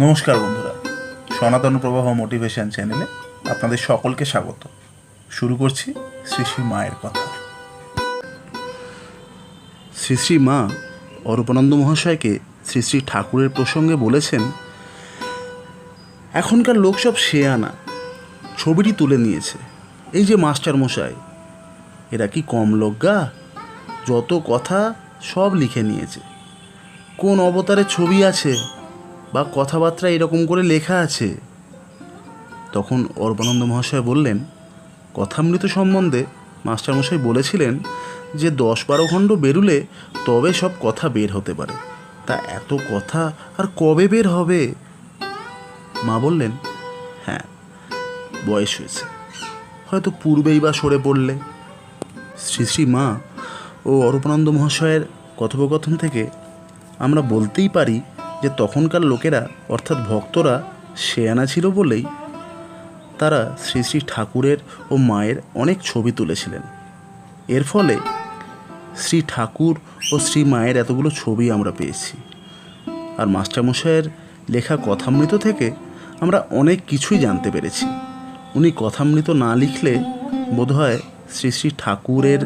নমস্কার বন্ধুরা, সনাতন প্রবাহ মোটিভেশন চ্যানেলে আপনাদের সকলকে স্বাগত। শুরু করছি শ্রী শ্রী মায়ের কথা। শ্রী শ্রী মা অরূপানন্দ মহাশয়কে শ্রী শ্রী ঠাকুরের প্রসঙ্গে বলেছেন, এখনকার লোক সব শেয়ানা, ছবিটি তুলে নিয়েছে। এই যে মাস্টার মশাই, এরা কি কম লোকগা যত কথা সব লিখে নিয়েছে। কোন অবতারে ছবি আছে বা কথাবার্তা এরকম করে লেখা আছে। তখন অর্বানন্দ মহাশয় বললেন, কথামৃত সম্বন্ধে মাস্টারমশাই বলেছিলেন যে দশ বারো খণ্ড বেরুলে তবে সব কথা বের হতে পারে। তা এত কথা আর কবে বের হবে? মা বললেন হ্যাঁ বয়স হয়েছে। হয়তো পূর্বেই বা সরে পড়লে। শ্রী শ্রী মা ও অরূপানন্দ মহাশয়ের কথোপকথন থেকে আমরা বলতেই পারি যে তখনকার লোকেরা, অর্থাৎ ভক্তরা, সেয়ানা ছিল বলেই তারা শ্রী শ্রী ঠাকুরের ও মায়ের অনেক ছবি তুলেছিলেন। এর ফলে শ্রী ঠাকুর ও শ্রী মায়ের এতগুলো ছবি আমরা পেয়েছি। আর মাস্টারমশাইয়ের লেখা কথামৃত থেকে আমরা অনেক কিছুই জানতে পেরেছি। উনি কথামৃত না লিখলে বোধহয় শ্রী শ্রী ঠাকুরের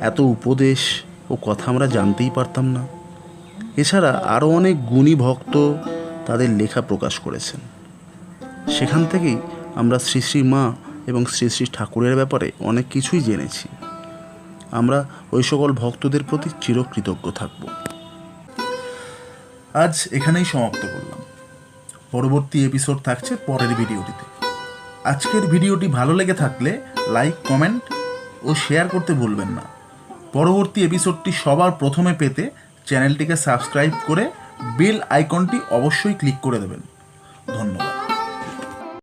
এত উপদেশ ও কথা আমরা জানতেই পারতাম না। এছাড়া আরও অনেক গুণী ভক্ত তাদের লেখা প্রকাশ করেছেন। সেখান থেকেই আমরা শ্রী শ্রী মা এবং শ্রী শ্রী ঠাকুরের ব্যাপারে অনেক কিছুই জেনেছি। আমরা ওই সকল ভক্তদের প্রতি চিরকৃতজ্ঞ থাকব। আজ এখানেই সমাপ্ত করলাম। পরবর্তী এপিসোড থাকছে পরের ভিডিওটিতে। আজকের ভিডিওটি ভালো লেগে থাকলে লাইক কমেন্ট ও শেয়ার করতে ভুলবেন না। পরবর্তী এপিসোডটি সবার প্রথমে পেতে চ্যানেলটিকে সাবস্ক্রাইব করে বেল আইকনটি অবশ্যই ক্লিক করে দেবেন।